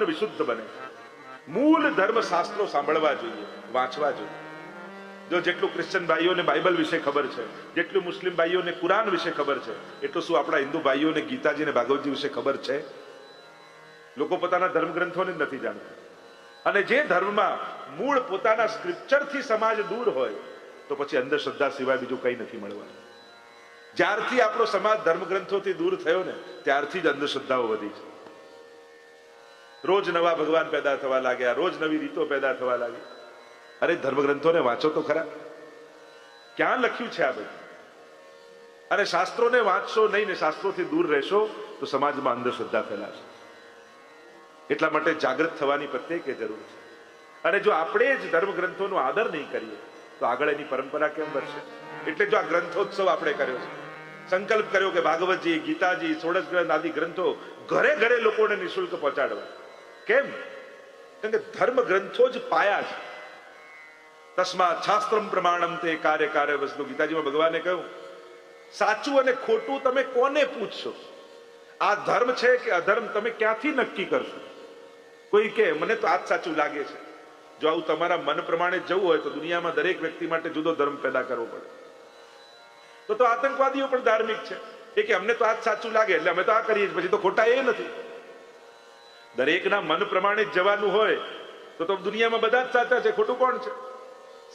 મન વિશુદ્ધ બને. મૂળ ધર્મ શાસ્ત્રો સાંભળવા જોઈએ, વાંચવા જોઈએ. જો જેટલું ક્રિશ્ચન ભાઈઓને બાઇબલ વિશે ખબર છે, જેટલું મુસ્લિમ ભાઈઓને કુરાન વિશે ખબર છે, એટલું શું આપણા હિન્દુ ભાઈઓને ગીતાજી અને ભાગવતજી વિશે ખબર છે? લોકો પોતાના ધર્મગ્રંથોને નથી જાણતા. અને જે ધર્મમાં મૂળ પોતાના સ્ક્રિપ્ચરથી સમાજ દૂર હોય, તો પછી અંધશ્રદ્ધા સિવાય બીજું કંઈ નથી મળવાનું. જ્યારથી આપણો સમાજ ધર્મગ્રંથોથી દૂર થયો ને, ત્યારથી જ અંધશ્રદ્ધાઓ વધી છે. રોજ નવા ભગવાન પેદા થવા લાગ્યા, રોજ નવી રીતો પેદા થવા લાગી. અરે ધર્મગ્રંથોને વાંચો તો ખરા. ક્યાં લખ્યું છે આ બધું? અને શાસ્ત્રોને વાંચશો નહીં ને શાસ્ત્રોથી દૂર રહેશો, તો સમાજમાં અંધશ્રદ્ધા ફેલાશે. એટલા માટે જાગૃત થવાની પ્રત્યેકે જરૂર છે. અને જો આપણે જ ધર્મગ્રંથોનો આદર નહીં કરીએ, તો આગળ એની પરંપરા કેમ વધશે? એટલે જો આ ગ્રંથોત્સવ આપણે કર્યો છે. સંકલ્પ કર્યો કે ભાગવતજી, ગીતાજી, સોળસ ગ્રંથ આદિ ગ્રંથો ઘરે ઘરે લોકોને નિઃશુલ્ક પહોંચાડવા. કેમ? કેમ કે ધર્મ ગ્રંથો જ પાયા છે. તસ્માત શાસ્ત્રમ પ્રમાણમ તે કાર્ય કાર્ય વસ્તુ ગીતાજીમાં ભગવાને કહ્યું, સાચું અને ખોટું તમે કોને પૂછશો? આ ધર્મ છે કે અધર્મ તમે ક્યાંથી નક્કી કરશો? કોઈ કે, મને તો આ જ સાચું લાગે છે. જો આવું તમારા મન પ્રમાણે જવું હોય તો દુનિયામાં દરેક વ્યક્તિ માટે જુદો ધર્મ પેદા કરવો પડે. તો તો આતંકવાદીઓ પણ ધાર્મિક છે. એ કે, અમને તો આ જ સાચું લાગે, એટલે અમે તો આ કરીએ પછી તો ખોટા એ નથી. દરેકના મન પ્રમાણે જવાનું હોય, તો તો દુનિયામાં બધા જ સાચા છે, ખોટું કોણ છે?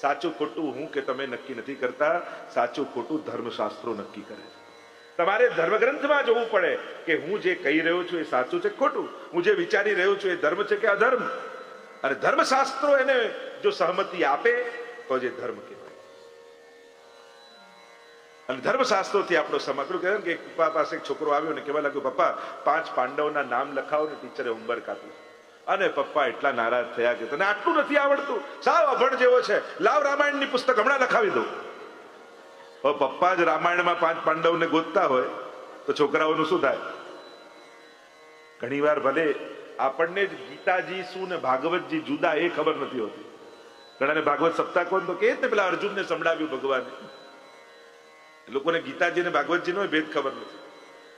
સાચું ખોટું હું કે તમે નક્કી નથી કરતા, સાચું ખોટું ધર્મશાસ્ત્રો નક્કી કરે તમારે ધર્મગ્રંથમાં જોવું પડે કે હું જે કહી રહ્યો છું એ સાચું છે ખોટું? હું જે વિચારી રહ્યો છું એ ધર્મ છે કે અધર્મ? અને ધર્મશાસ્ત્રો એને જો સહમતિ આપે, તો જે ધર્મ કહેવાય અને ધર્મશાસ્ત્રોથી આપણો સમગ્ર કહેવાય કે પપ્પા પાસે એક છોકરો આવ્યો ને કહેવા લાગ્યો, પપ્પા, પાંચ પાંડવોના નામ લખાવો ને ટીચરે હોમવર્ક આપ્યું. અને પપ્પા એટલા નારાજ થયા કે તને આટલું નથી આવડતું. સાવ અભણ જેવો છે. લાવ રામાયણની પુસ્તક હમણાં લખાવી દઉં. પપ્પા જ રામાયણમાં પાંચ પાંડવને ગોતતા હોય, તો છોકરાઓનું શું થાય? ઘણીવાર ભલે આપણને જ ગીતાજી, શું ને ભાગવતજી જુદા, એ ખબર નથી હોતી. ઘણાને ભાગવત સપ્તાહ કોણ તો કે પેલા અર્જુનને સંભળાવ્યું ભગવાને. લોકોને ગીતાજી અને ભાગવતજીનો ભેદ ખબર નથી.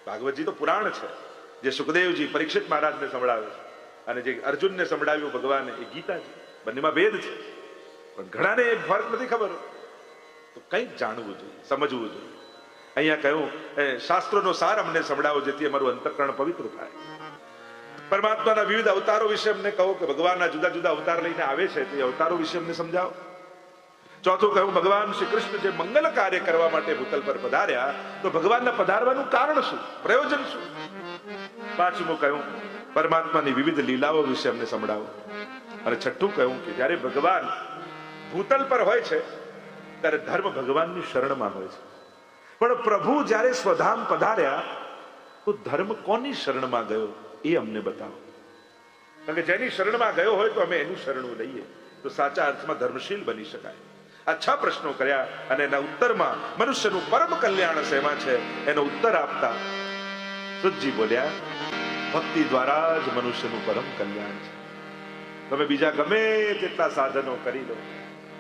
ભાગવતજી તો પુરાણ છે. જે સુખદેવજી પરીક્ષિત મહારાજને સંભળાવે છે અને જે અર્જુનને સંભળાવ્યું ભગવાને, એ ગીતાજી. બંનેમાં ભેદ છે. પણ ઘણાને એ ફરક નથી ખબર. તો કંઈક જાણવું જોઈએ, સમજવું જોઈએ. અહીંયા કહ્યું, એ શાસ્ત્રોનો સાર અમને સંભળાવો જેથી અમારું અંતકરણ પવિત્ર થાય. પરમાત્માના વિવિધ અવતારો વિશે અમને કહો કે ભગવાનના જુદા જુદા અવતાર લઈને આવે છે, તે અવતારો વિશે અમને સમજાવો. ચોથું કહ્યું, ભગવાન શ્રી કૃષ્ણ જે મંગલ કાર્ય કરવા માટે ભૂતલ પર પધાર્યા, તો ભગવાનના પધારવાનું કારણ શું? પ્રયોજન શું? પાંચમું કહ્યું, પરમાત્માની વિવિધ લીલાઓ વિશે અમને સંભળાવો. અને છઠ્ઠું કહ્યું કે, જ્યારે ભગવાન ભૂતલ પર હોય છે, ત્યારે ધર્મ ભગવાનની શરણમાં હોય છે. પણ પ્રભુ જ્યારે સ્વધામ પધાર્યા, તો ધર્મ કોની શરણમાં ગયો? એ અમને બતાવો. કારણ કે જેની શરણમાં ગયો હોય તો અમે એનું શરણું લઈએ. તો સાચા અર્થમાં ધર્મશીલ બની શકાય. આ પ્રશ્નો કર્યા અને એના ઉત્તરમાં મનુષ્યનું પરમ કલ્યાણ શેમાં છે એનો ઉત્તર આપતા સુજી બોલ્યા, ભક્તિ દ્વારા જ મનુષ્યનું પરમ કલ્યાણ છે. તમે બીજા ગમે તેટલા સાધનો કરી લો,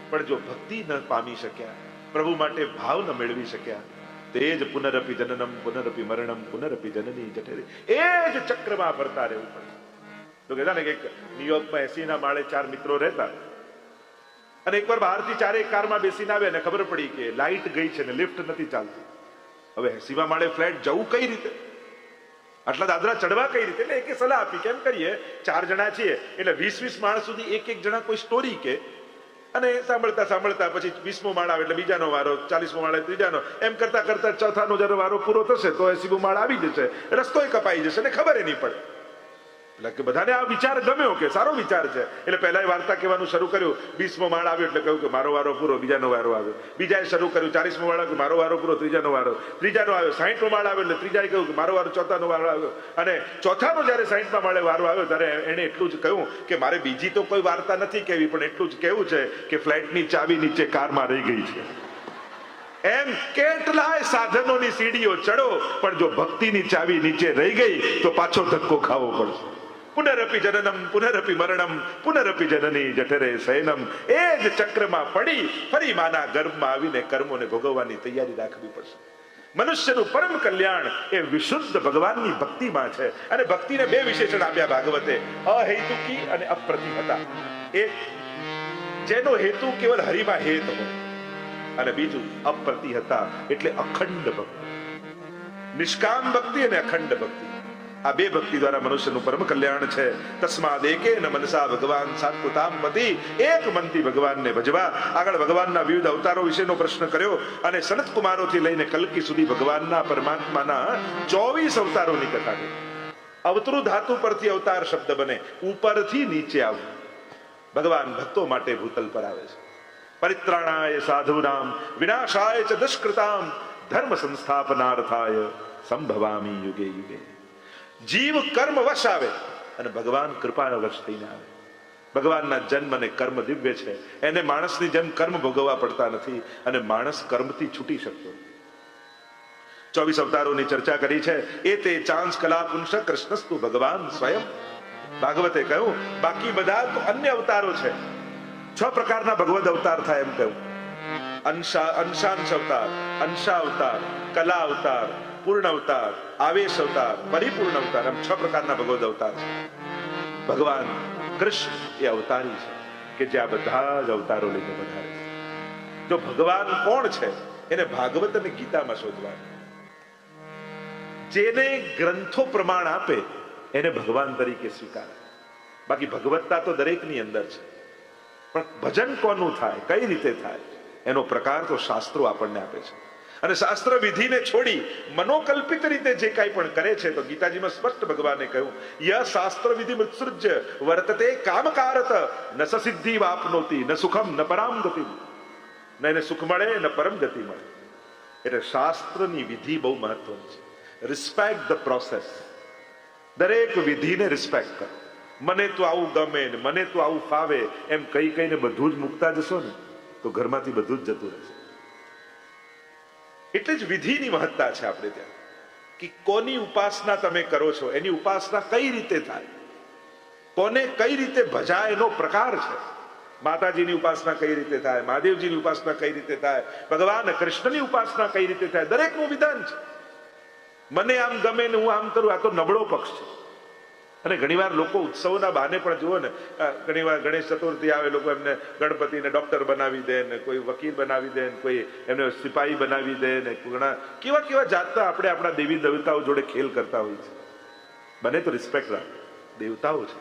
પણ જો ભક્તિ ન પામી શક્યા, પ્રભુ માટે ભાવ ન મેળવી શક્યા, તે જ પુનરપી જનનમ, પુનરપી મરણમ, પુનરપી જનની જઠેરે. એ જ ચક્રમાં ફરતા રહેવું પડે. તો કહેતા ને કે ન્યુયોર્કમાં એસી ના માળે ચાર મિત્રો રહેતા અને એકવાર બહારથી ચારે કારમાં બેસીને આવે ને ખબર પડી કે લાઇટ ગઈ છે ને લિફ્ટ નથી ચાલતી. હવે એસીમાં માળે ફ્લેટ જવું કઈ રીતે? આટલા દાદરા ચડવા કઈ રીતે? એટલે એકે સલાહ આપી કેમ કરીએ, ચાર જણા છીએ, એટલે વીસ વીસ માળ સુધી એક એક જણા કોઈ સ્ટોરી કે. અને સાંભળતા સાંભળતા પછી વીસમો માળ આવે એટલે બીજાનો વારો, ચાલીસમો માળ ત્રીજાનો. એમ કરતા કરતા ચોથાનો જયારે વારો પૂરો થશે તો એસીમો માળ આવી જશે. રસ્તોય કપાઈ જશે ને ખબર નહીં પડે. એટલે કે બધાને આ વિચાર ગમ્યો કે સારો વિચાર છે. એટલે પહેલા વાર્તા કહેવાનું શરૂ કર્યું, વીસમો માળ આવ્યો એટલે કહ્યું કે મારો વારો પૂરો, બીજાનો વારો આવ્યો. બીજાએ શરૂ કર્યું, ચાલીસમો માળ કે મારો વારો પૂરો, ત્રીજાનો વારો. ત્રીજાનો આવ્યો, સાહીઠમો માળ આવ્યો એટલે ત્રીજાએ કહ્યું કે મારો વારો ચોથાનો વારો આવ્યો. અને ચોથાનો જ્યારે સાહીઠમાં માળે વારો આવ્યો ત્યારે એણે એટલું જ કહ્યું કે મારે બીજી તો કોઈ વાર્તા નથી કહેવી, પણ એટલું જ કહેવું છે કે ફ્લેટની ચાવી નીચે કારમાં રહી ગઈ છે. એમ કેટલાય સાધનોની સીડીઓ ચડો, પણ જો ભક્તિની ચાવી નીચે રહી ગઈ, તો પાછો ધક્કો ખાવો પડશે. પુનરપી જનનમ પુનરપી મરણમ પુનરપી જનની જઠરે શયનમ એ જ ચક્રમાં પડી ફરી માના ગર્ભમાં આવીને કર્મોને ભોગવવાની તૈયારી રાખવી પડશે મનુષ્યનું પરમ કલ્યાણ એ વિશુદ્ધ ભગવાનની ભક્તિમાં છે અને ભક્તિને બે વિશેષણ આપ્યા ભાગવતે અહેતુકી અને અપ્રતિહતા એક જેનો હેતુ કેવલ હરિમાં હેત હોય અને બીજું અપ્રતિહતા એટલે અખંડ ભક્તિ નિષ્કામ ભક્તિ અને અખંડ ભક્તિ આ બે ભક્તિ દ્વારા મનુષ્યનું પરમ કલ્યાણ છે. તસ્માદ એકે ન મનસા ભગવાન સાત્પુતામ પતિ એક મનથી ભગવાનને ભજવા. આગળ ભગવાનના વિવિધ અવતારો વિશેનો પ્રશ્ન કર્યો અને સનત કુમારોથી લઈને કલ્કી સુધી ભગવાનના પરમાત્માના ચોવીસ અવતારોની કથા કરી. અવતરુ ધાતુ પરથી અવતાર શબ્દ બને. ઉપરથી નીચે આવવું ભગવાન ભક્તો માટે ભૂતલ પર આવે છે. પરિત્રાણાય સાધુનામ, વિનાશાય ચ દુષ્કૃતામ, ધર્મ સંસ્થાપનાર્થાય સંભવામી યુગે યુગે. જીવ કર્મ વશ આવે અને ભગવાન કૃપા વશ થઈને આવે. ભગવાનના જન્મ અને કર્મ દિવ્ય છે. એને માણસની જેમ કર્મ ભોગવવા પડતા નથી અને માણસ કર્મથી છૂટી શકતો ચોવીસ અવતારોની ચર્ચા કરી છે. એ તે ચાંસ કલા પુંસ કૃષ્ણસ્તુ ભગવાન સ્વયં. ભાગવતે કહ્યું, બાકી બધા અન્ય અવતારો છે. છ પ્રકારના ભગવદ અવતાર થાય એમ કહ્યું. અંશા, અંશાંશ અવતાર અંશા અવતાર કલા અવતાર પૂર્ણ અવતાર, આવેશ અવતાર, પરિપૂર્ણ અવતાર એમ છ પ્રકારના ભગવદ અવતાર છે. ભગવાન કૃષ્ણ એ અવતારી છે, કે જે આ બધા જ અવતારો લઈને વધારે છે. જો ભગવાન કોણ છે, એને ભાગવત અને ગીતામાં શોધવાનું. જેને ગ્રંથો પ્રમાણ આપે, એને ભગવાન તરીકે સ્વીકારે. બાકી ભગવત્તા તો દરેકની અંદર છે. પણ ભજન કોનું થાય, કઈ રીતે થાય, એનો પ્રકાર તો શાસ્ત્રો આપણને આપે છે. અને શાસ્ત્ર વિધિને છોડી મનોકલ્પિત રીતે જે કાંઈ પણ કરે છે, તો ગીતાજીમાં સ્પષ્ટ ભગવાને કહ્યું, ય શાસ્ત્ર વિધિ મત્સૃજ્ય, વર્તતે કામકારત, ન સિદ્ધિ વાપનોતી, ન સુખમ, ન પરામ ગતિ. ન એને સુખ મળે, ન પરમ ગતિ મળે. એટલે શાસ્ત્રની વિધિ બહુ મહત્વની છે. રિસ્પેક્ટ ધ પ્રોસેસ દરેક વિધિને રિસ્પેક્ટ કરો. મને તો આવું ગમે ને, મને તો આવું ફાવે એમ કઈ કઈને બધું જ મૂકતા જશો ને, તો ઘરમાંથી બધું જ જતું રહેશે. એટલે જ વિધિની મહત્તા છે આપણે ત્યાં. કે કોની ઉપાસના તમે કરો છો, એની ઉપાસના કઈ રીતે થાય? કોને કઈ રીતે ભજાય એનો પ્રકાર છે? માતાજીની ઉપાસના કઈ રીતે થાય? મહાદેવજીની ઉપાસના કઈ રીતે થાય? ભગવાન કૃષ્ણની ઉપાસના કઈ રીતે થાય? દરેકનું વિધાન છે. મને આમ ગમે ને હું આમ કરું, આ તો નબળો પક્ષ છે. અને ઘણીવાર લોકો ઉત્સવના બહાને પણ જુઓ ને ઘણીવાર ગણેશ ચતુર્થી આવે, લોકો એમને ગણપતિને ડોક્ટર બનાવી દે ને, કોઈ વકીલ બનાવી દે ને, કોઈ એમને સિપાહી બનાવી દે ને, ઘણા કેવા કેવા જાતના આપણે આપણા દેવી દેવતાઓ જોડે ખેલ કરતા હોઈએ છીએ બને તો રિસ્પેક્ટ રાખ. દેવતાઓ છે.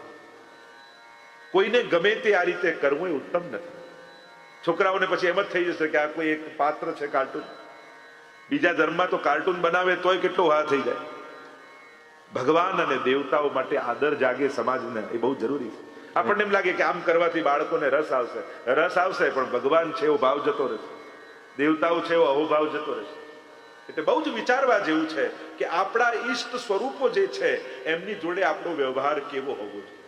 કોઈને ગમે તે આ રીતે કરવું એ ઉત્તમ નથી. છોકરાઓને પછી એમ જ થઈ જશે કે આ કોઈ એક પાત્ર છે કાર્ટૂન. બીજા ધર્મમાં તો કાર્ટૂન બનાવે તોય કેટલો હા થઈ જાય. ભગવાન અને દેવતાઓ માટે આદર જાગે સમાજને, એ બહુ જરૂરી છે. આપણને એમ લાગે કે આમ કરવાથી બાળકોને રસ આવશે. રસ આવશે, પણ ભગવાન છે એવો ભાવ જતો રહેશે. દેવતાઓ છે એવો અહોભાવ જતો રહેશે. એટલે બહુ જ વિચારવા જેવું છે કે આપણા ઈષ્ટ સ્વરૂપો જે છે, એમની જોડે આપણો વ્યવહાર કેવો હોવો જોઈએ.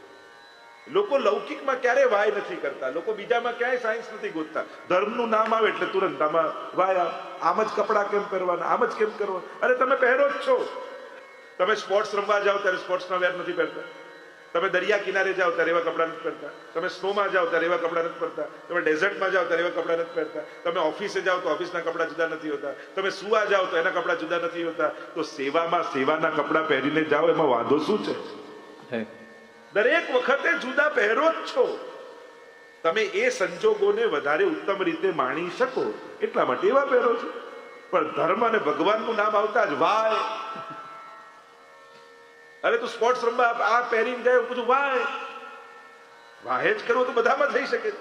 લોકો લૌકિકમાં ક્યારે વાય નથી કરતા. લોકો બીજામાં ક્યાંય સાયન્સ નથી ગોતતા. ધર્મનું નામ આવે એટલે તુરંત આમાં વાય આમ જ કપડાં કેમ પહેરવાના? આમ જ કેમ કરવા અરે તમે પહેરો જ છો. તમે સ્પોર્ટ્સ રમવા જાઓ ત્યારે સ્પોર્ટ્સના વેર નથી પહેરતા. તમે દરિયા કિનારે જાઓ ત્યારે એવા કપડાં નથી પહેરતા. તમે સ્નોમાં જાઓ ત્યારે એવા કપડાં નથી પહેરતા. તમે ડેઝર્ટમાં જાઓ ત્યારે એવા કપડાં નથી પહેરતા. તમે ઓફિસે જાઓ તો ઓફિસના કપડાં જુદા નથી હોતા. તમે સુવા જાઓ તો એના કપડાં જુદા નથી હોતા. તો સેવામાં સેવાના કપડાં પહેરીને જાઓ એમાં વાંધો શું છે? દરેક વખતે જુદા પહેરો જ છો. તમે એ સંજોગોને વધારે ઉત્તમ રીતે માણી શકો. એટલા માટે એવા પહેરો છો. પણ ધર્મ અને ભગવાનનું નામ આવતા જ વાય. અરે તું સ્પોર્ટ્સ રમવા આ પહેરીને જાય હું પૂછું વાય. વાહે જ કરવો તો બધામાં થઈ શકે.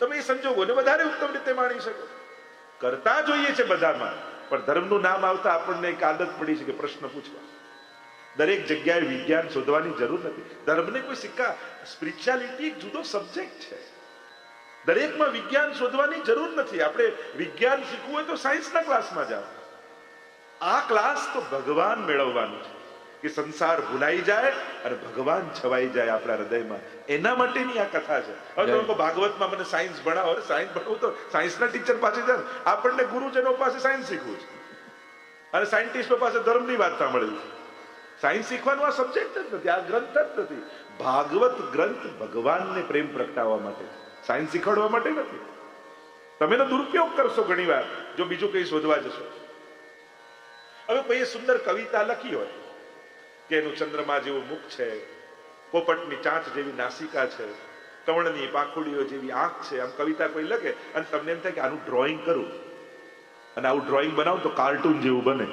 તમે એ સંજોગોને વધારે ઉત્તમ રીતે માણી શકો. કરતા જોઈએ છે બધામાં. પણ ધર્મનું નામ આવતા આપણને એક આદત પડી છે કે પ્રશ્ન પૂછવા. દરેક જગ્યાએ વિજ્ઞાન શોધવાની જરૂર નથી. ધર્મને કોઈ સિક્કા સ્પિરિચ્યુઆલિટી એક જુદો સબ્જેક્ટ છે. દરેકમાં વિજ્ઞાન શોધવાની જરૂર નથી. આપણે વિજ્ઞાન શીખવું હોય તો સાયન્સના ક્લાસમાં જાઓ. આ ક્લાસ તો ભગવાન મેળવવાનું છે. કે સંસાર ભૂલાઈ જાય અને ભગવાન છવાઈ જાય આપણા હૃદયમાં. એના માટેની આ કથા છે. હવે તમે ભાગવતમાં મને સાયન્સ ભણાવો. અરે સાયન્સ ભણવું તો સાયન્સના ટીચર પાસે જાય આપણને ગુરુજનો પાસે સાયન્સ શીખવું છે. અને સાયન્ટિસ્ટો પાસે ધર્મની વાત સાંભળવી છે. સાયન્સ શીખવાનો આ સબ્જેક્ટ જ નથી આ ગ્રંથ જ નથી. ભાગવત ગ્રંથ ભગવાનને પ્રેમ પ્રગટાવવા માટે સાયન્સ શીખવાડવા માટે નથી. તમે એનો દુરુપયોગ કરશો ઘણીવાર જો બીજું કંઈ શોધવા જશો. હવે કોઈ સુંદર કવિતા લખી હોય. કે એનું ચંદ્રમા જેવું મુખ છે, પોપટની ચાંચ જેવી નાસિકા છે કમળની પાખુડીઓ જેવી આંખ છે, આમ કવિતા કોઈ લખે? અને તમને એમ થાય કે આનું ડ્રોઈંગ કરું? અને આવું ડ્રોઈંગ બનાવું તો કાર્ટૂન જેવું બને.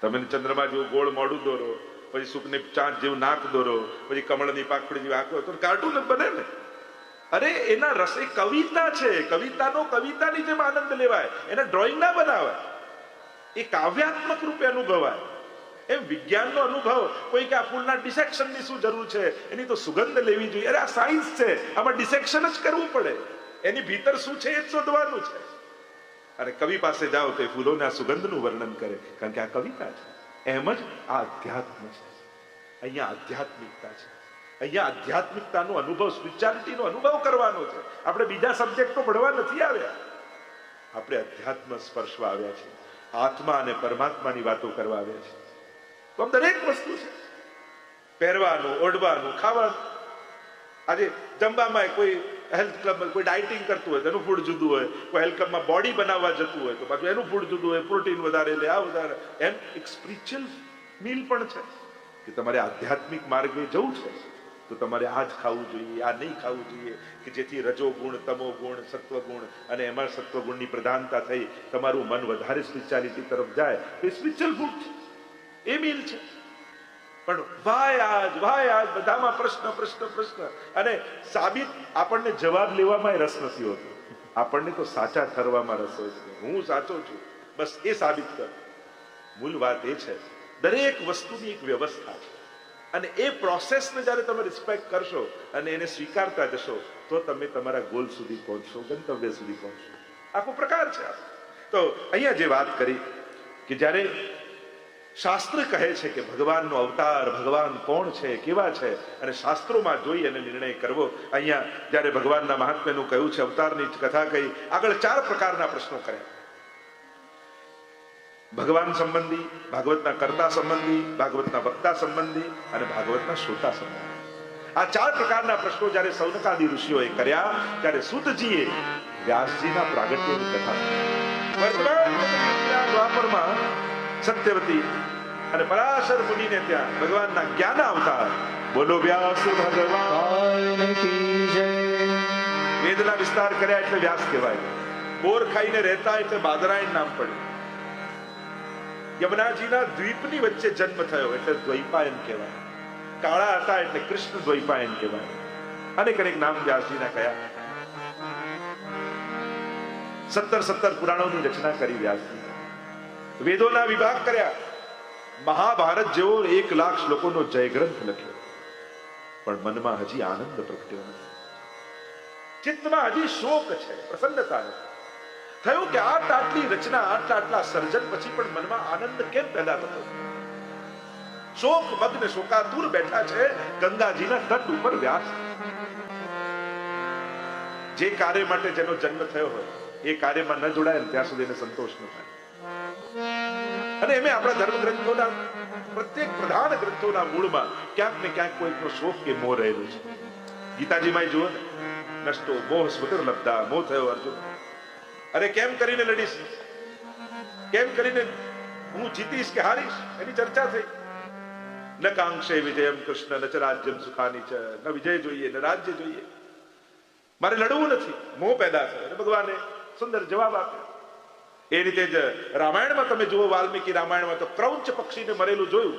તમે ચંદ્રમા જેવું ગોળ મોડું દોરો, પછી સુખની ચાંચ જેવું નાક દોરો, પછી કમળની પાખડી જેવી આંખો તો કાર્ટૂન જ બને ને. અરે, એના રસ કવિતા છે. કવિતાનો કવિતાની જેમ આનંદ લેવાય. એના ડ્રોઈંગ ના બનાવાય. એ કાવ્યાત્મક રૂપે અનુભવાય. એમ વિજ્ઞાનનો અનુભવ. કોઈ કે આ ફૂલના ડિસેક્શનની શું જરૂર છે? એની તો સુગંધ લેવી જોઈએ. અરે આ સાયન્સ છે. આમાં ડિસેક્શન જ કરવું પડે. એની ભીતર શું છે એ શોધવાનું છે. અને કવિ પાસે જાઓ તો એ ફૂલોના સુગંધનું વર્ણન કરે. કારણ કે આ કવિતા છે. એમ જ આ અધ્યાત્મ છે. અહીંયા આધ્યાત્મિકતા છે. અહીંયા આધ્યાત્મિકતાનો અનુભવ સ્પિરિચ્યુઆલિટીનો અનુભવ કરવાનો છે. આપણે બીજા સબ્જેક્ટો ભણવા નથી આવ્યા. આપણે અધ્યાત્મ સ્પર્શવા આવ્યા છીએ. આત્મા અને પરમાત્માની વાતો કરવા આવ્યા છે તો દરેક વસ્તુ છે. પહેરવાનું, ઓઢવાનું, ખાવાનું. આજે જમવામાં કોઈ હેલ્થ ક્લબમાં કોઈ ડાયટિંગ કરતું હોય તો એનું ફૂડ જુદું હોય. કોઈ હેલ્થ ક્લબમાં બોડી બનાવવા જતું હોય તો પાછું એનું ફૂડ જુદું હોય. પ્રોટીન વધારે લે, આ વધારે. એમ એક સ્પિરિચ્યુઅલ મીલ પણ છે કે તમારે આધ્યાત્મિક માર્ગે જવું છે. તો તમારે આ જ ખાવું જોઈએ, આ નહીં ખાવું જોઈએ. કે જેથી રજો ગુણ તમો ગુણ સત્વ ગુણ અને એમાં સત્વ ગુણની પ્રધાનતા થઈ, તમારું મન વધારે સ્પિરિચ્યુઆલિટી તરફ જાય. એ સ્પિરિચ્યુઅલ ફૂડ છે. એ મિલ છે. પણ વાય આજ વાય આજ, બધામાં પ્રશ્ન પ્રશ્ન પ્રશ્ન. અને સાબિત આપણને જવાબ લેવામાં રસ નથી હોતો. આપણને તો સાચા ઠરવામાં રસ હોય છે. હું સાચો છું. બસ એ સાબિત કર. મૂળ વાત એ છે. દરેક વસ્તુની એક વ્યવસ્થા છે. અને એ પ્રોસેસને જ્યારે તમે રિસ્પેક્ટ કરશો અને એને સ્વીકારતા જશો, તો તમે તમારા ગોલ સુધી પહોંચશો, ગંતવ્ય સુધી પહોંચશો. આખો પ્રકાર છે તો અહીંયા જે વાત કરી, કે જ્યારે શાસ્ત્ર કહે છે કે ભગવાનનો અવતાર, ભગવાન કોણ છે, કેવા છે? અને શાસ્ત્રોમાં જોઈ અને નિર્ણય કરવો. અહીંયા જ્યારે ભગવાનના મહાત્મ્યનું કહ્યું છે, અવતારની કથા કહી, આગળ ચાર પ્રકારના પ્રશ્નો કરે. ભગવાન સંબંધી, ભાગવતના કર્તા સંબંધી, ભાગવતના વક્તા સંબંધી અને ભાગવતના શ્રોતા સંબંધી. આ ચાર પ્રકારના પ્રશ્નો જ્યારે સૌનકાદી ઋષિઓએ કર્યા, ત્યારે સુતજીએ વ્યાસજીના પ્રાગટ્યની કથા. વર્તમાન દ્વાપરમાં સત્યવતી અને પરાશર મુનિને ત્યાં ભગવાનના જ્ઞાન અવતાર બોલો વ્યાસ ભગવાન વેદના વિસ્તાર કર્યા એટલે વ્યાસ કહેવાય. બોર ખાઈને રહેતા એટલે બાદરાયણ નામ પડ્યું યમુનાજીના દ્વીપની વચ્ચે જન્મ થયો એટલે દ્વૈપાયન કહેવાય. કાળા હતા એટલે કૃષ્ણ દ્વૈપાયન કહેવાય. અનેક અનેક નામ વ્યાસજીના કયા. સત્તર સત્તર પુરાણોની રચના કરી વ્યાસજી. વેદોના વિભાગ કર્યા. મહાભારત જેવો એક લાખ શ્લોકોનો જયગ્રંથ લખ્યો. પણ મનમાં હજી આનંદ પ્રગટ્યો નથી. ચિત્તમાં હજી શોક છે, પ્રસન્નતા નથી. થયું કે આટલા આટલી રચના, આટલા આટલા સર્જન પછી પણ મનમાં આનંદ કેમ પેદા થતો? શોક, મગ્ન, શોકાતુર બેઠા છે ગંગાજીના તટ ઉપર વ્યાસ. જે કાર્ય માટે જેનો જન્મ થયો હોય, એ કાર્યમાં ન જોડાય ત્યાં સુધી એને સંતોષ ન થાય. અને એમે આપણા ધર્મ ગ્રંથોના પ્રત્યેક પ્રધાન ગ્રંથોના મૂળમાં ક્યાંક ને ક્યાંક કોઈકનો શોખ કે મોહ રહેલો છે. ગીતાજીમાં જુઓ ને, નષ્ટો મોહ સ્વતર લબ્ધા, મોહ થયો અર્જુન. અરે કેમ કરીને લડીશ? કેમ કરીને હું જીતીશ કે હારીશ? એની ચર્ચા થઈ. ન કાંક્ષે વિજયમ કૃષ્ણ, ન ચ રાજ્યમ સુખાની છે ન વિજય જોઈએ, ન રાજ્ય જોઈએ. મારે લડવું નથી. મોહ પેદા થયો. ભગવાને સુંદર જવાબ આપ્યો. એ રીતે જ રામાયણમાં તમે જુઓ, વાલ્મીકી રામાયણમાં તો ક્રૌંચ પક્ષીને મરેલું જોયું.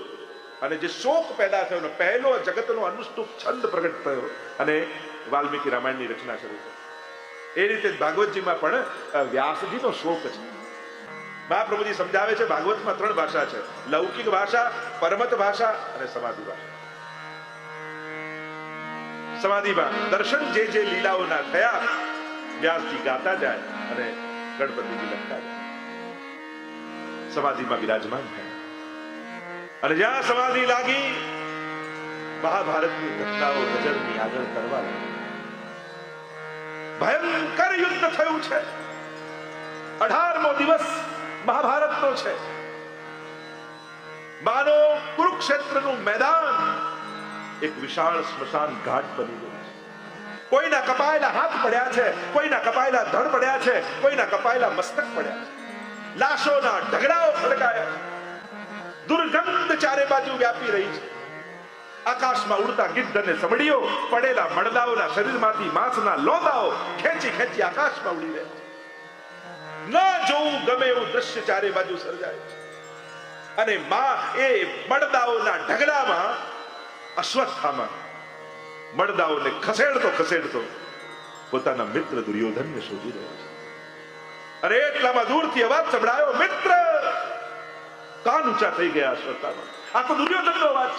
અને જે શોક પેદા થયો ને, પહેલો જગતનો અનુષ્ટુપ છંદ પ્રગટ થયો અને વાલ્મીકી રામાયણની રચના શરૂ થઈ. એ રીતે ભાગવતજીમાં પણ વ્યાસજીનો શોક છે. મહાપ્રભુજી સમજાવે છે, ભાગવતમાં ત્રણ ભાષા છે. લૌકિક ભાષા, પરમત ભાષા અને સમાધિ ભાષા. સમાધિમાં દર્શન જે જે લીલાઓના થયા, વ્યાસજી ગાતા જાય અને ગણપતિજી લખતા જાય. સમાધિમાં બિરાજમાન થયા અને જ્યાં સમાધિ લાગી મહાભારતની ઘટનાઓ નજરની આગળ કરવા ભયંકર યુદ્ધ થયું છે. અઢારમો દિવસ મહાભારતનો છે. માનો કુરુક્ષેત્રનું મેદાન એક વિશાળ સ્મશાન ઘાટ બની ગયું કોઈના કપાયેલા હાથ પડ્યા છે, કોઈના કપાયેલા ધડ પડ્યા છે, કોઈના કપાયેલા મસ્તક પડ્યા છે. લાશોના ઢગડાઓ ખડકાયા દુર્ગંધ ચારે બાજુ વ્યાપી રહી છે. આકાશમાં ઉડતા ગિદ્ધ અને સમડીઓ, પડેલા મડદાઓના શરીરમાંથી માંસના લોદાઓ ખેંચી ખેંચી આકાશમાં ઉડી રહ્યા છે. ન જોવું ગમે એવું દ્રશ્ય ચારે બાજુ સર્જાય છે. અને માં એ મડદાઓના ઢગલામાં અશ્વત્થામાં મડદાઓને ખસેડતો ખસેડતો પોતાના મિત્ર દુર્યોધનને શોધી રહ્યો છે. અને એટલામાં દૂરથી અવાજ સંભળાયો, મિત્ર! કાન ઊંચા થઈ ગયા અશ્વત્થામાં આ તો દુર્યોધનનો અવાજ.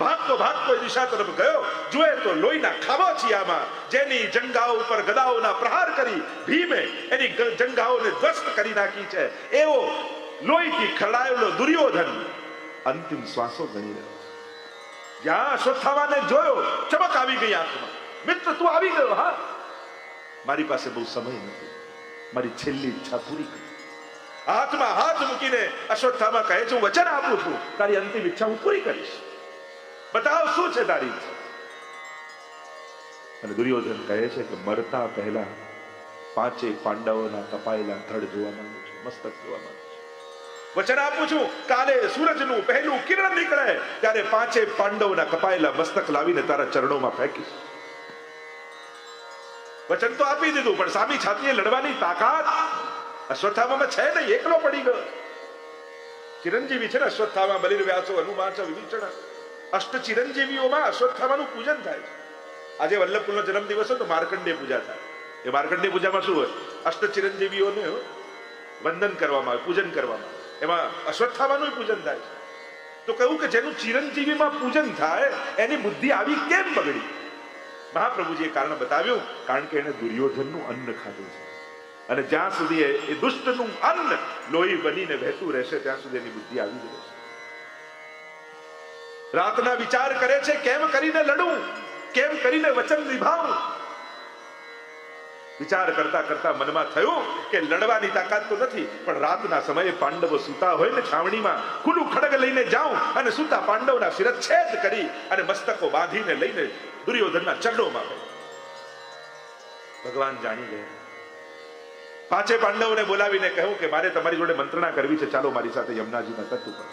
ભાગતો ભાગતો દિશા તરફ ગયો. જુએ તો લોહીના ખાબોચિયામાં જેની જંગાઓ ઉપર ગદાઓના પ્રહાર કરી, ભીમે એની જંગાઓને ધ્વસ્ત કરી નાખી છે. એવો લોહીથી ખરડાયેલો દુર્યોધન અંતિમ શ્વાસો ગણી રહ્યો જ્યાં અશ્વત્થામાને જોયો, ચમક આવી ગઈ આંખમાં. મિત્ર, તું આવી ગયો, હા? મારી પાસે બહુ સમય નથી. મારી છેલ્લી ઈચ્છા પૂરી કરી. હાથમાં હાથ મૂકીને અશ્વત્થામા કહે છે હું વચન આપું છું. તારી અંતિમ ઈચ્છા હું પૂરી કરીશ. બતાવ શું છે તારી અને દુર્યોધન કહે છે કે મરતા પહેલા પાંચે પાંડવોના કપાયેલા ધડ જોવા માંગુ છું મસ્તક જોવા માંગુ છું. વચન આપું છું કાલે સૂરજનું પહેલું કિરણ નીકળે ત્યારે પાંચે પાંડવોના કપાયેલા મસ્તક લાવીને તારા ચરણોમાં ફેંકીશ. વચન તો આપી દીધું, પણ સામી છાતીએ લડવાની તાકાત અશ્વત્થામાં છે નહીં, એકલો પડી ગયો. ચિરંજીવી છે ને અશ્વત્થામાં બલિર વ્યાસો હનુમાન, વિભીષણ. અષ્ટ ચિરંજીવીઓમાં અશ્વત્થામાનું પૂજન થાય છે. આજે વલ્લભકુલનો જન્મદિવસ હોય તો માર્કંડે પૂજા થાય. એ માર્કંડે પૂજામાં શું હોય? અષ્ટ ચિરંજીવીઓને વંદન કરવામાં આવે, પૂજન કરવામાં આવે. એમાં અશ્વત્થામાનું પૂજન થાય છે. તો કહ્યું કે જેનું ચિરંજીવીમાં પૂજન થાય, એની બુદ્ધિ આવી કેમ બગડી? મહાપ્રભુજીએ કારણ બતાવ્યું, કારણ કે એને દુર્યોધનનું અન્ન ખાધું છે. અને જ્યાં સુધી એ- દુષ્ટનું અન્ન લોહી બનીને વહેતું રહેશે, ત્યાં સુધી એની બુદ્ધિ આવી જ રહેશે. રાતના વિચાર કરે છે, કેમ કરીને લડું? કેમ કરીને વચન નિભાવું? વિચાર કરતા કરતા મનમાં થયું કે લડવાની તાકાત તો નથી, પણ રાતના સમયે પાંડવો સૂતા હોય ને છાવણીમાં, ખુલ્લું ખડગ લઈને જાઉં અને સૂતા પાંડવના શિરચ્છેદ કરી અને મસ્તકો બાંધીને લઈને દુર્યોધનના ચરણોમાં ભગવાન જાણી ગયા. પાંચે પાંડવોને બોલાવીને કહ્યું કે મારે તમારી જોડે મંત્રણા કરવી છે, ચાલો મારી સાથે યમુનાજીના તટ ઉપર.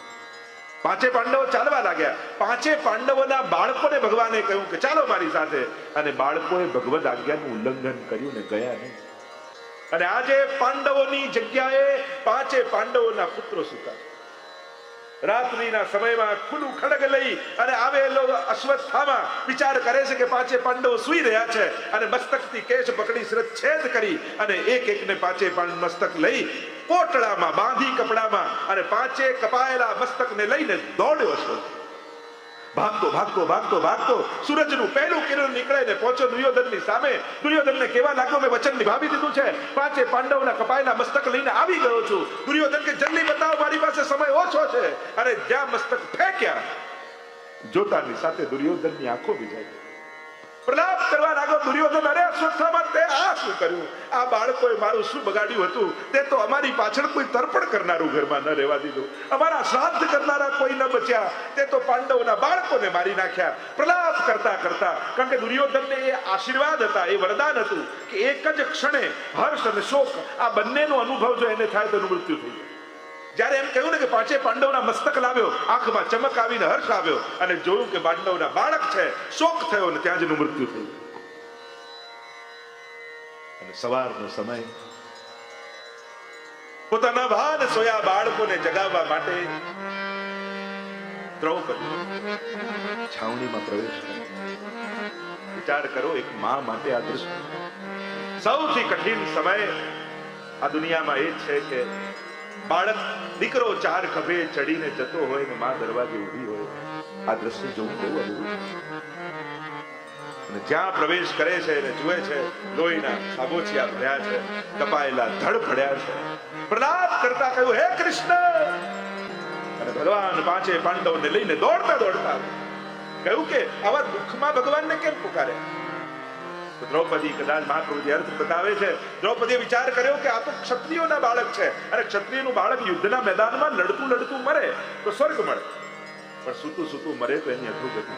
પાંચે પાંડવો ચાલવા લાગ્યા. પાંચે પાંડવોના બાળકોને ભગવાને કહ્યું કે ચાલો મારી સાથે. અને બાળકોએ ભગવદ આજ્ઞાનું ઉલ્લંઘન કર્યું ને ગયા નહીં. અને આજે પાંડવોની જગ્યાએ પાંચે પાંડવોના પુત્રો સુતા રાત્રિના સમયમાં ખુલ્લું ખડગ લઈ અને આવેલો અશ્વત્થામા વિચાર કરે છે કે પાંચે પાંડવો સુઈ રહ્યા છે અને મસ્તકથી કેશ પકડી શિરચ્છેદ કરી અને એક એકને પાંચે પાંડ મસ્તક લઈ પોટળામાં બાંધી કપડામાં અને પાંચે કપાયેલા મસ્તકને લઈને દોડ્યો અશ્વત્થ ભાગતો ભાગતો ભાગતો ભાગતો. સૂરજનું પહેલું કિરણ નીકળે ને પહોંચ્યો દુર્યોધનની સામે. દુર્યોધનને કેવા લાગ્યો? મેં વચન નિભાવી દીધું છે. પાંચે પાંડવના કપાયેલા મસ્તક લઈને આવી ગયો છું. દુર્યોધન કે, જલ્દી બતાવો, મારી પાસે સમય ઓછો છે. અને જ્યાં મસ્તક ફેંક્યા, જોતાની સાથે દુર્યોધનની આંખો ભીજાઈ. પ્રલાપ કરવા લાગો, દુર્યોધન, અરે અશ્વત્થામા તે આ શું કર્યું? આ બાળકોએ મારું શું બગાડ્યું હતું? તે તો અમારી પાછળ કોઈ તર્પણ કરનારું ઘરમાં ન રહેવા દીધું. અમારા શ્રાદ્ધ કરનારા કોઈ ન બચ્યા. તે તો પાંડવોના બાળકોને મારી નાખ્યા. પ્રલાપ કરતા કરતા, કારણ કે દુર્યોધનને એ આશીર્વાદ હતા, એ વરદાન હતું કે એક જ ક્ષણે હર્ષ અને શોક આ બંનેનો અનુભવ જો એને થાય તો મૃત્યુ થઈ જાય જ્યારે એમ કહ્યું ને કે પાંચે પાંડવના મસ્તક લાવ્યો, આંખમાં ચમક આવીને હર્ષ આવ્યો અને જોયું કે પાંડવના બાળક છે, શોક થયો અને ત્યાં જ એનું મૃત્યુ થયું. અને સવારનો સમય, પોતાના ભાન સોયા બાળકોને જગાવવા માટે દ્રૌપદી છાવણીમાં પ્રવેશ વિચાર કરો, એક મા માટે આ દૃશ્ય સૌથી કઠિન સમય આ દુનિયામાં એ છે કે બાળક દીકરો ચાર ખભે ચડીને જતો હોય ને માં દરવાજે ઊભી હોય, આ દ્રશ્ય જોવું બહુ અઘરું અને જ્યાં પ્રવેશ કરે છે અને જુએ છે, લોહીના સાબોચિયા ભર્યા છે, કપાયેલા ધડ ભર્યા છે. પ્રલાપ કરતા કહ્યું, હે કૃષ્ણ! અને ભગવાન પાંચે પાંડવને લઈને દોડતા દોડતા કહ્યું કે, આવા દુઃખમાં ભગવાનને કેમ પુકારે દ્રૌપદી કદાચ મહાપ્રભુજી અર્થ બતાવે છે. દ્રૌપદીએ વિચાર કર્યો કે આ તો ક્ષત્રિયોના બાળક છે. અને ક્ષત્રિયનું બાળક યુદ્ધના મેદાનમાં લડતું લડતું મરે તો સ્વર્ગ મળે. પણ સૂતું સૂતું મરે તો એની અધોગતિ.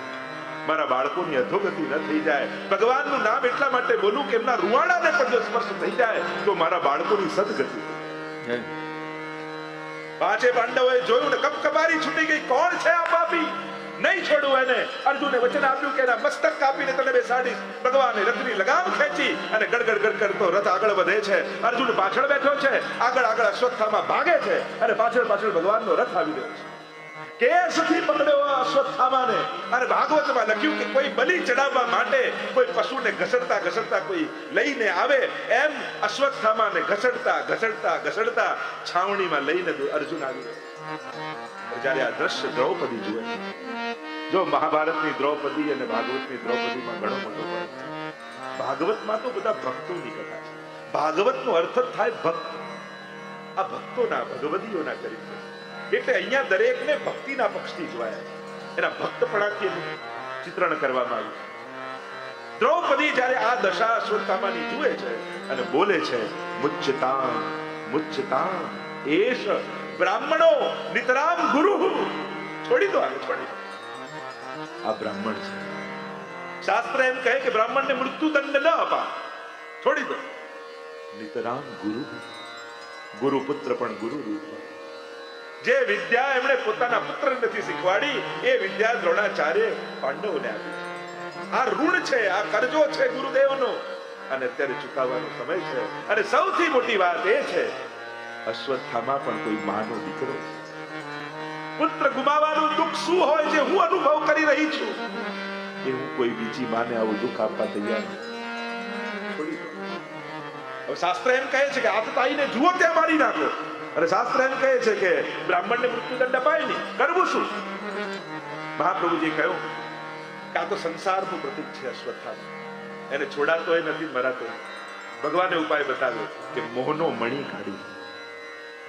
મારા બાળકોની અધોગતિ ન થઈ જાય. ભગવાનનું નામ એટલા માટે બોલું કે એમના રૂવાડાને પણ જો સ્પર્શ થઈ જાય તો મારા બાળકોની સદગતિ. પાંચે પાંડવોએ જોયું ને કપકબારી છૂટી ગઈ. કોણ છે આ પાપી? નહીં છોડું એને. અર્જુને વચન આપ્યું કે એના મસ્તક કાપીને તને બેસાડીશ ભગવાને રથની લગામ ખેંચી અને ગડગડ ગડ કરતો રથ આગળ વધે છે. અર્જુન પાછળ બેઠો છે. આગળ આગળ અશ્વત્થામાં ભાગે છે અને પાછળ પાછળ ભગવાનનો રથ આવી રહ્યો છે. કેસથી પકડ્યો અશ્વત્થામાને અને ભાગવતમાં લખ્યું કે કોઈ બલિ ચડાવવા માટે કોઈ પશુને ઘસડતા ઘસડતા કોઈ લઈને આવે એમ અશ્વત્થામાને ઘસડતા ઘસડતા ઘસડતા છાવણીમાં લઈને અર્જુન આવી રહ્યો જ્યારે આ દ્રશ્ય દ્રૌપદી જુએ જો મહાભારતની દ્રૌપદી અને ભાગવતની દ્રૌપદીમાં ઘણો મોટો ફરક છે. તો બધા ભક્તોની કથા છે. ભાગવતનો અર્થ જ થાય ભક્ત. આ ભક્તોના, ભગવદીઓના ચરિત્ર. એટલે અહીંયા દરેકને ભક્તિના પક્ષથી જોવાયા છે. એના ભક્તપણાથી એનું ચિત્રણ કરવામાં આવ્યું દ્રૌપદી જ્યારે આ દશા અશ્વત્થામાની જુએ છે અને બોલે છે મુચ્ચતા મુચ્ચતા એશ બ્રાહ્મણો, નિતરામ ગુરુ. છોડી દો આગળ છોડી દો. આ બ્રાહ્મણ છે. શાસ્ત્ર એમ કહે કે બ્રાહ્મણને મૃત્યુ દંડ ન અપા છોડી દો. નિતરામ ગુરુ. ગુરુ પુત્ર પણ ગુરુ રૂપ. જે વિદ્યા એમણે પોતાના પુત્ર નથી શીખવાડી, એ વિદ્યા દ્રોણાચાર્ય પાંડવોને આપી આ ઋણ છે, આ કરજો છે ગુરુદેવનો. અને અત્યારે ચૂકવવાનો સમય છે. અને સૌથી મોટી વાત એ છે અશ્વત્થામાં પણ કોઈ માનો દીકરો? પુત્ર ગુમાવવાનું દુઃખ શું હોય જે હું અનુભવ કરી રહી છું. એ હું કોઈ બીજી માને આવું દુઃખ આપવા તૈયાર નથી. હવે શાસ્ત્ર એમ કહે છે કે આતતાઈને જુઓ ત્યાં મારી નાખો. અને શાસ્ત્ર એમ કહે છે કે બ્રાહ્મણને મૃત્યુદંડ અપાય નહીં. કરવું શું? મહાપ્રભુજી કહ્યું કે આ તો સંસારનું પ્રતીક છે અશ્વત્થામા. એને છોડાતો એ નથી, મરાતો ભગવાને ઉપાય બતાવ્યો કે મોહનો મણી કાઢી.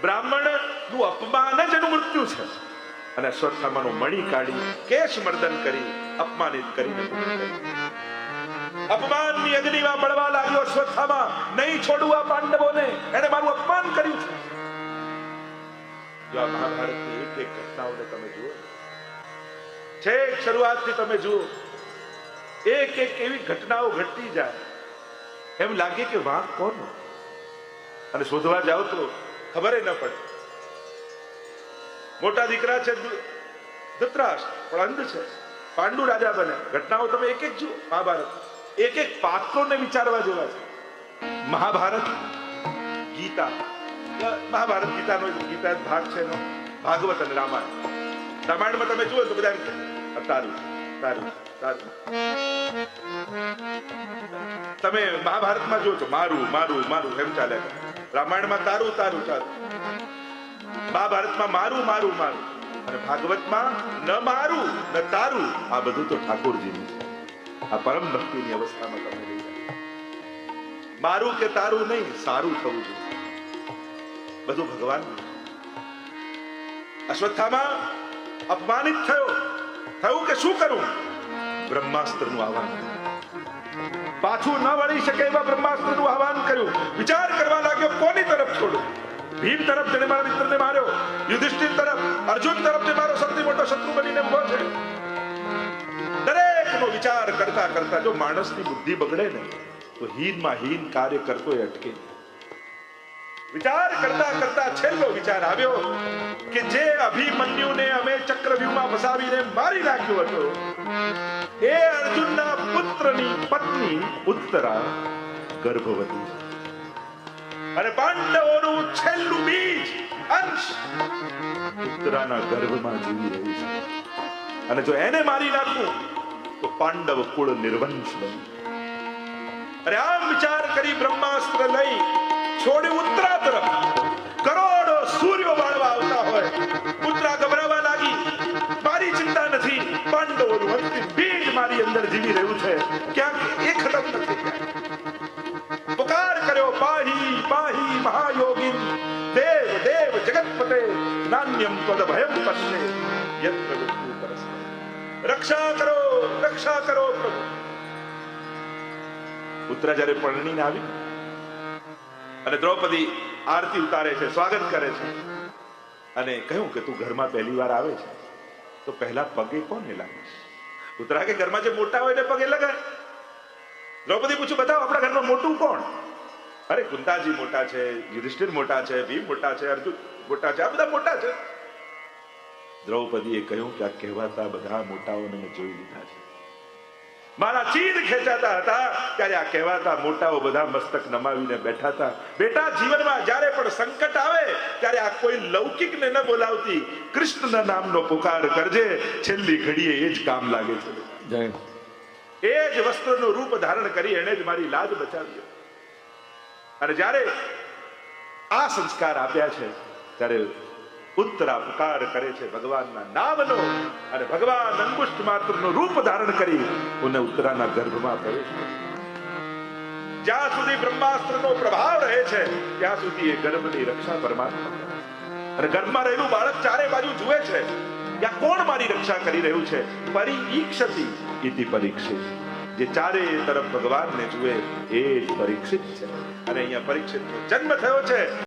બ્રાહ્મણનું અપમાન જ એનું મૃત્યુ છે. અને અશ્વત્થામાનો મણી કાઢી કેશ મર્દન કરી અપમાનિત કરીને અપમાનની અગ્નિમાં બળવા લાગ્યો અશ્વત્થામા નહીં છોડવું આ પાંડવોને. એને મારું અપમાન કર્યું છે. જો આ એક એક ઘટનાઓને તમે જુઓ. છેક શરૂઆતથી તમે જુઓ. એક એક એવી ઘટનાઓ ઘટતી જાય. એમ લાગે કે વાંક કોનો? અને શોધવા જાઓ તો ખબર ન પડે. મોટા દીકરા છે ધૃતરાષ્ટ્ર પણ અંધ છે. પાંડુ રાજા બને. ઘટનાઓ તમે એક એક જુઓ. મહાભારત. એક એક પાત્રોને વિચારવા જેવા છે. મહાભારત, ગીતા. મહાભારત ગીતાનો ગીતા ભાગ છે એનો. ભાગવત અને રામાયણ. રામાયણમાં તમે જુઓ તો બધા તારું તારું તારું તમે મહાભારતમાં જુઓ તો મારું મારું મારું, એમ ચાલે રામાયણમાં તારું તારું તારું મહાભારતમાં મારું મારું મારું. અને ભાગવતમાં ન મારું, ન તારું. આ બધું તો ઠાકોરજીનું છે. આ પરમ ભક્તિની અવસ્થામાં તમે લઈ જાય મારું કે તારું નહીં, સારું થવું જોઈએ. બધું ભગવાન અશ્વત્થામાં અપમાનિત થયો. થયું કે શું કરું? બ્રહ્માસ્ત્રનું આહવાન. પાછું ન વળી શકે એવા બ્રહ્માસ્ત્રનું આહવાન કર્યું. વિચાર કરવા લાગ્યો, કોની તરફ છોડું? ભીમ તરફ જેને મારા મિત્રને માર્યો, યુધિષ્ઠિર તરફ, અર્જુન તરફ જે મારો સૌથી મોટો શત્રુ બનીને ઊભો છે. દરેકનો વિચાર કરતા કરતા જો માણસની બુદ્ધિ બગડે ને, તો હીનમાં હીન કાર્ય કરતો એ અટકે વિચાર કરતા કરતા છેલ્લો વિચાર આવ્યો કે જે અભિમન્યુને અમે ચક્રવ્યૂહમાં ફસાવીને મારી નાખ્યો હતો એ અર્જુનના પુત્રની પત્ની ઉત્તરા ગર્ભવતી અને પાંડવોનું છેલ્લું બીજ અંશ ઉત્તરાના ગર્ભમાં જીવી રહ્યું છે અને જો એને મારી નાખું તો પાંડવ કુળ નિર્વંશ બની અરે આમ વિચાર કરી બ્રહ્માસ્ત્ર લઈ છોડી ઉત્તરા તરફ કરોડો સૂર્યો વાળવા આવતા હોય ઉત્તરા ગભરાવા લાગી મારી ચિંતા નથી પાંડવોનું અંતિમ બીજ મારી અંદર જીવી રહ્યું છે. ક્યાંક એ ખતમ નથી. પુકાર કર્યો પાહી પાહી મહાયોગી, દેવ દેવ, જગતપતે, નાન્યમ તદ ભયમ પશ્ચે. રક્ષા કરો રક્ષા કરો પ્રભુ. ઉત્તરા જ્યારે પરણીને આવી, અને દ્રૌપદી આરતી ઉતારે છે, સ્વાગત કરે છે, અને કહ્યું કે તું ઘરમાં પહેલી વાર આવે છે, તો પહેલા પગે કોને લાગે ઉત્તરા કે ઘરમાં જે મોટા હોય ને પગે લગાય દ્રૌપદી પૂછ્યું બતાવો, આપણા ઘરમાં મોટું કોણ? અરે, કુંતાજી મોટા છે, યુધિષ્ઠિર મોટા છે, ભીમ મોટા છે, અર્જુન મોટા છે, આ બધા મોટા છે. દ્રૌપદીએ કહ્યું કે આ કહેવાતા બધા મોટાઓને મેં જોઈ લીધા છે. મારા ચીર ખેંચાતા હતા. ત્યારે આ કહેવાતા મોટાઓ બધા મસ્તક નમાવીને બેઠા હતા. બેટા જીવનમાં જ્યારે પણ સંકટ આવે ત્યારે આ કોઈ લૌકિકને ન બોલાવતી કૃષ્ણના નામનો પુકાર કરજે. છેલ્લી ઘડીએ એ જ કામ લાગે છે. જય. એ જ વસ્ત્રનું રૂપ ધારણ કરી એણે જ મારી લાજ બચાવી. અને જ્યારે આ સંસ્કાર આપ્યા છે ત્યારે ઉત્તરા પુકાર કરે છે ભગવાનના નામનો અને ભગવાન અંગુષ્ઠ માત્રનું રૂપ ધારણ કરી ઉને ઉત્તરાના ગર્ભમાં પ્રવેશ જ્યાં સુધી બ્રહ્માસ્ત્રનો પ્રભાવ રહે છે, ત્યાં સુધી એ ગર્ભની રક્ષા પરમાત્મા અને ગર્ભમાં રહેલું બાળક ચારે બાજુ જુએ છે, ત્યાં કોણ મારી રક્ષા કરી રહ્યું છે? પરીક્ષતી ઇતિ પરીક્ષિત. જે ચારે તરફ ભગવાનને જુએ, એ જ પરીક્ષિત છે. અને અહીંયા પરીક્ષિતનો જન્મ થયો છે.